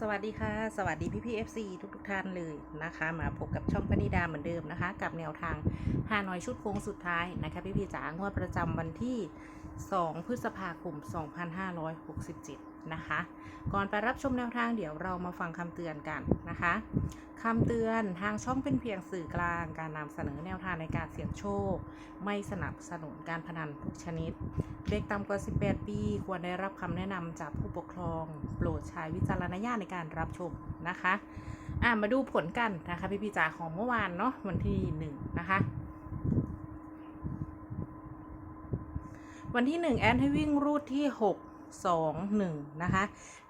สวัสดีค่ะ สวัสดีพี่พีเอฟซีทุกทุกท่านเลยนะคะ มาพบกับช่องพนิดาเหมือนเดิมนะคะ กับแนวทางฮานอยชุดโค้งสุดท้ายนะคะพี่พีจ๋างวดประจำวันที่ 2 พฤษภาคม 2567 นะคะ ก่อนไปรับชมแนวทางเดี๋ยวเรามาฟังคำเตือนกันนะคะคำเตือนทางช่องเป็นเพียงสื่อกลาง การนำเสนอแนวทางในการเสี่ยงโชค ไม่สนับสนุนการพนันทุกชนิด เด็กต่ำกว่า 18 ปี ควรได้รับคำแนะนำจากผู้ปกครอง โปรดใช้วิจารณญาณในการรับชมนะคะอ่ามาดูผลกันนะคะพี่พี่จ๋าของเมื่อวานเนาะวันที่หนึ่งนะคะวันที่หนึ่งแอนให้วิ่งรูดที่ สองหนึ่งนะคะ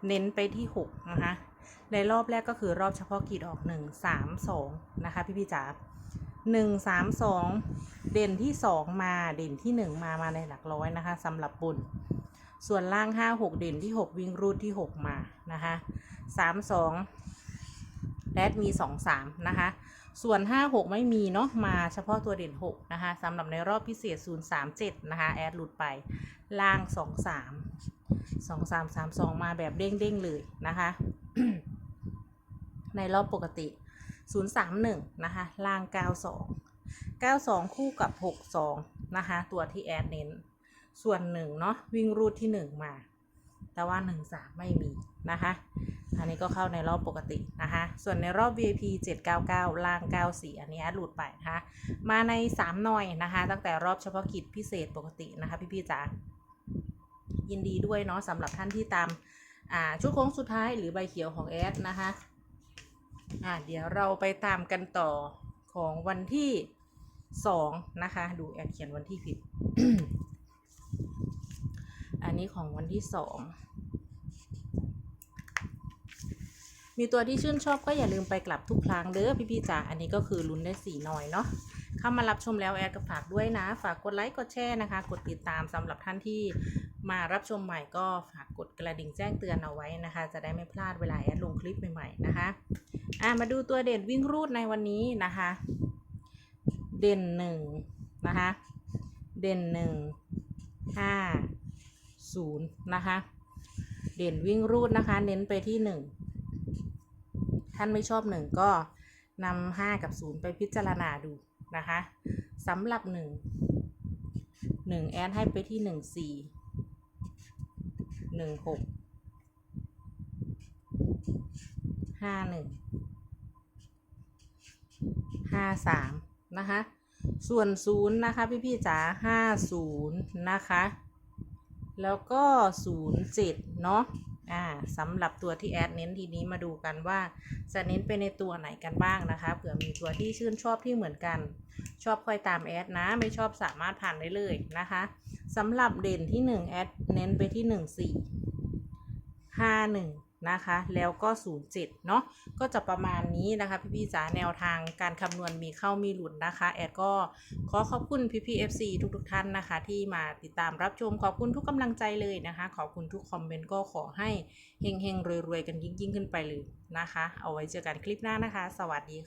เน้นไปที่หกนะคะ ในรอบแรกก็คือรอบเฉพาะกิจออกหนึ่งสามสองนะคะ พี่พี่จ๋าหนึ่งสามสองเด่นที่สองมาเด่นที่หนึ่งมามาในหลักร้อยนะคะสำหรับบุญส่วนล่างห้าหกเด่นที่หกวิ่งรูดที่หกมานะคะสามสองแรดมีสองสามนะคะส่วน5 6ไม่มีเนาะมาเฉพาะตัวเด่น6นะคะสำหรับในรอบพิเศษ037นะคะแอดหลุดไปล่าง2 3 2 3 3 2มสามสองมาแบบเด้งๆเลยนะคะ ในรอบปกติ031นะคะล่าง92 92คู่กับ62นะคะตัวที่แอดเน้น ส่วน1เนาะวิ่งรูดที่1มา แต่ว่า1 3ไม่มีนะคะ อันนี้ก็เข้าในรอบปกตินะคะ ส่วนในรอบ VIP 799 ล่าง 94 อันนี้หลุดไปนะคะ มาใน 3 หน่อยนะคะ ตั้งแต่รอบเฉพาะกิจพิเศษปกตินะคะ พี่ๆจ๋า ยินดีด้วยเนาะสำหรับท่านที่ตามอ่าชุดโค้งสุดท้ายหรือใบเขียวของแอดนะคะอ่าเดี๋ยวเราไปตามกันต่อของวันที่2นะคะ ดูแอดเขียนวันที่ผิด อันนี้ของวันที่2มีตัวที่ชื่นชอบก็อย่าลืมไปกลับทุกครั้งเด้อพี่ๆจ๋าอันนี้ก็คือลุ้นได้สี่หน่อยเนาะเข้ามารับชมแล้วแอดก็ฝากด้วยนะ ฝากกดไลค์กดแชร์นะคะ กดติดตามสำหรับท่านที่ มารับชมใหม่ก็ฝากกดกระดิ่งแจ้งเตือนเอาไว้นะคะ จะได้ไม่พลาดเวลาแอดลงคลิปใหม่ๆนะคะอะมาดูตัวเด่นวิ่งรูดในวันนี้นะคะ เด่นหนึ่งนะคะ เด่นหนึ่งห้าศูนย์นะคะ เด่นวิ่งรูดนะคะ เน้นไปที่หนึ่งท่านไม่ชอบหนึ่งก็นำห้ากับศูนย์ไปพิจารณาดูนะคะสำหรับหนึ่งหนึ่งแอดให้ไปที่หนึ่งสี่ หนึ่งหกห้าหนึ่งห้าสามนะคะ ส่วนศูนย์นะคะ พี่พี่ๆจ๋าห้าศูนย์นะคะ แล้วก็ศูนย์เจ็ดเนาะอ่าสำหรับตัวที่แอดเน้นทีนี้มาดูกันว่าจะเน้นไปในตัวไหนกันบ้างนะคะเผื่อมีตัวที่ชื่นชอบที่เหมือนกัน ชอบค่อยตามแอดนะ ไม่ชอบสามารถผ่านได้เลยนะคะ สำหรับเด่นที่ 1 แอดเน้นไปที่ 1 4 5 1 นะคะ แล้วก็ 07 เนาะก็จะประมาณนี้นะคะ พี่ๆจ๋าแนวทางการคำนวณมีเข้ามีหลุดนะคะ แอดก็ขอขอบคุณพี่ๆ FC ทุกๆท่านนะคะ ที่มาติดตามรับชมขอบคุณทุกกำลังใจเลยนะคะ ขอบคุณทุกคอมเมนต์ก็ขอให้เฮงๆรวยๆ กันยิ่งๆ ขึ้นไปเลยนะคะ เอาไว้เจอกันคลิปหน้านะคะ สวัสดีค่ะ